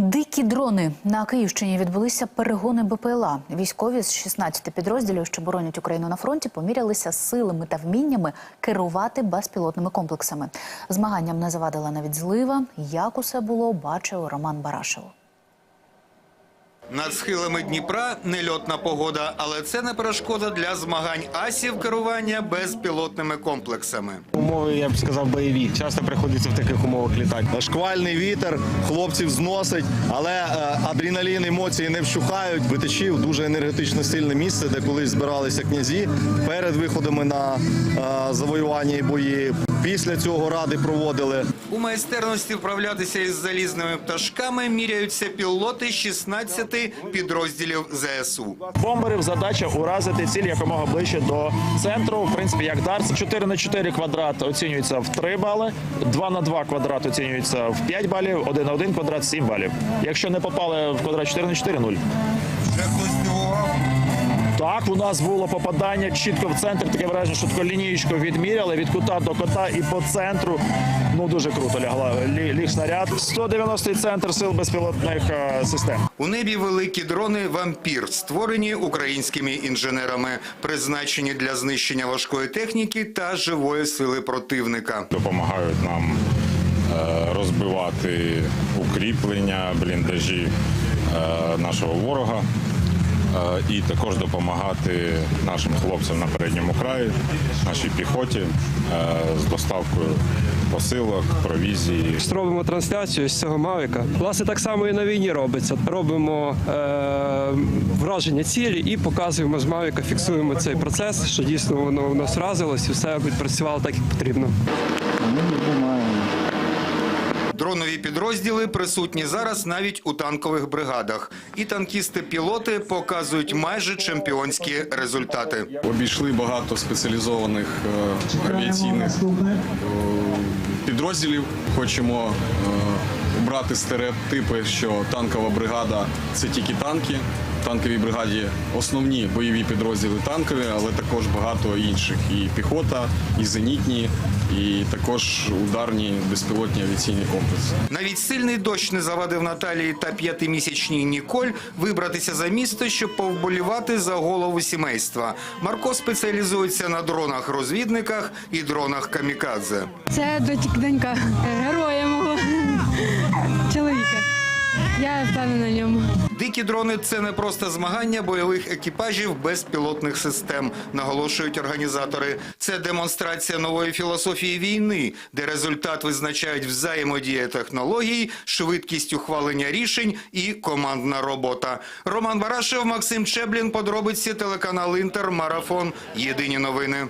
Дикі дрони на Київщині відбулися перегони БПЛА. Військові з 16 підрозділів, що боронять Україну на фронті, помірялися силами та вміннями керувати безпілотними комплексами. Змаганням не завадила навіть злива. Як усе було, бачив Роман Барашев. Над схилами Дніпра нельотна погода, але це не перешкода для змагань асів керування безпілотними комплексами. Умови, я б сказав, бойові. Часто приходиться в таких умовах літати. Шквальний вітер, хлопців зносить, але е, адреналін, емоції не вщухають. Витичів дуже енергетично сильне місце, де колись збиралися князі перед виходами на е, завоювання і бої. Після цього ради проводили. У майстерності вправлятися із залізними пташками міряються пілоти 16 підрозділів ЗСУ. Бомберів задача уразити ціль якомога ближче до центру. В принципі, як Дарс. 4 на 4 квадрат оцінюється в 3 бали, 2 на 2 квадрат оцінюється в 5 балів, 1 на 1 квадрат 7 балів. Якщо не попали в квадрат 4 на 4 – 0. Так, у нас було попадання чітко в центр. Таке враження, що таку лінієчку відміряли від кута до кота і по центру. Ну дуже круто лягла лі- ліг снаряд. 190-й центр сил безпілотних е, систем. У небі великі дрони «Вампір», створені українськими інженерами, призначені для знищення важкої техніки та живої сили противника. допомагають нам е, розбивати укріплення, бліндажі е, нашого ворога. Е, І також допомагати нашим хлопцям на передньому краї, нашій піхоті е, з доставкою посилок, провізії. Робимо трансляцію з цього Мавіка. Власне, так само і на війні робиться. Робимо е, враження цілі і показуємо з Мавіка, фіксуємо цей процес, що дійсно воно у нас вразилось і все відпрацювало так, як потрібно. Дронові підрозділи присутні зараз навіть у танкових бригадах. І танкісти-пілоти показують майже чемпіонські результати. Обійшли багато спеціалізованих е, авіаційних е, підрозділів. Хочемо убрати стереотипи, що танкова бригада це тільки танки. В танковій бригаді основні бойові підрозділи танкові, але також багато інших. І піхота, і зенітні, і також ударні безпілотні авіаційні комплекси. Навіть сильний дощ не завадив Наталії та п'ятимісячній Ніколь вибратися за місто, щоб повболівати за голову сімейства. Марко спеціалізується на дронах-розвідниках і дронах камікадзе. Це е, героя Я впевнена в ньому. Дикі дрони це не просто змагання бойових екіпажів безпілотних систем, наголошують організатори. Це демонстрація нової філософії війни, де результат визначають взаємодія технологій, швидкість ухвалення рішень і командна робота. Роман Барашев, Максим Чеблін, подробиці телеканал Інтер, Марафон. Єдині новини.